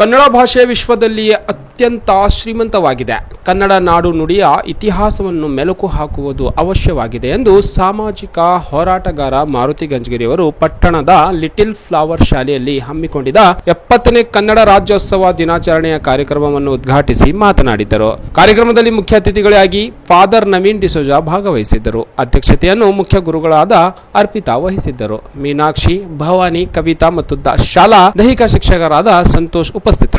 ಕನ್ನಡ ಭಾಷೆ ವಿಶ್ವದಲ್ಲಿಯೇ ಅತ್ಯಂತ ಶ್ರೀಮಂತವಾಗಿದೆ. ಕನ್ನಡ ನಾಡು ನುಡಿಯ ಇತಿಹಾಸವನ್ನು ಮೆಲುಕು ಹಾಕುವುದು ಅವಶ್ಯವಾಗಿದೆ ಎಂದು ಸಾಮಾಜಿಕ ಹೋರಾಟಗಾರ ಮಾರುತಿ ಗಂಜಗಿರಿಯವರು ಪಟ್ಟಣದ ಲಿಟಿಲ್ ಫ್ಲವರ್ ಶಾಲೆಯಲ್ಲಿ ಹಮ್ಮಿಕೊಂಡಿದ್ದ ಎಪ್ಪತ್ತನೇ ಕನ್ನಡ ರಾಜ್ಯೋತ್ಸವ ದಿನಾಚರಣೆಯ ಕಾರ್ಯಕ್ರಮವನ್ನು ಉದ್ಘಾಟಿಸಿ ಮಾತನಾಡಿದರು. ಕಾರ್ಯಕ್ರಮದಲ್ಲಿ ಮುಖ್ಯ ಅತಿಥಿಗಳಾಗಿ ಫಾದರ್ ನವೀನ್ ಡಿಸೋಜಾ ಭಾಗವಹಿಸಿದ್ದರು. ಅಧ್ಯಕ್ಷತೆಯನ್ನು ಮುಖ್ಯ ಗುರುಗಳಾದ ಅರ್ಪಿತಾ ವಹಿಸಿದ್ದರು. ಮೀನಾಕ್ಷಿ, ಭವಾನಿ, ಕವಿತಾ ಮತ್ತು ಶಾಲಾ ದೈಹಿಕ ಶಿಕ್ಷಕರಾದ ಸಂತೋಷ್ ఉపస్థితి.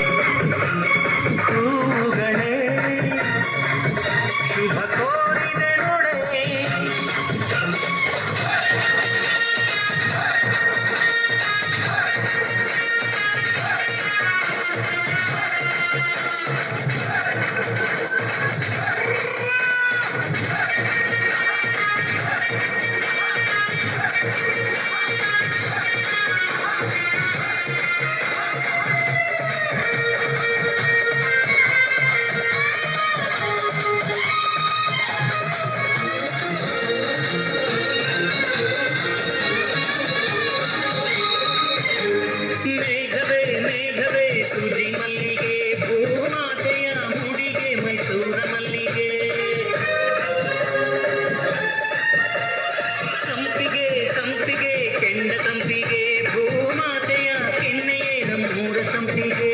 Welcome, CJ.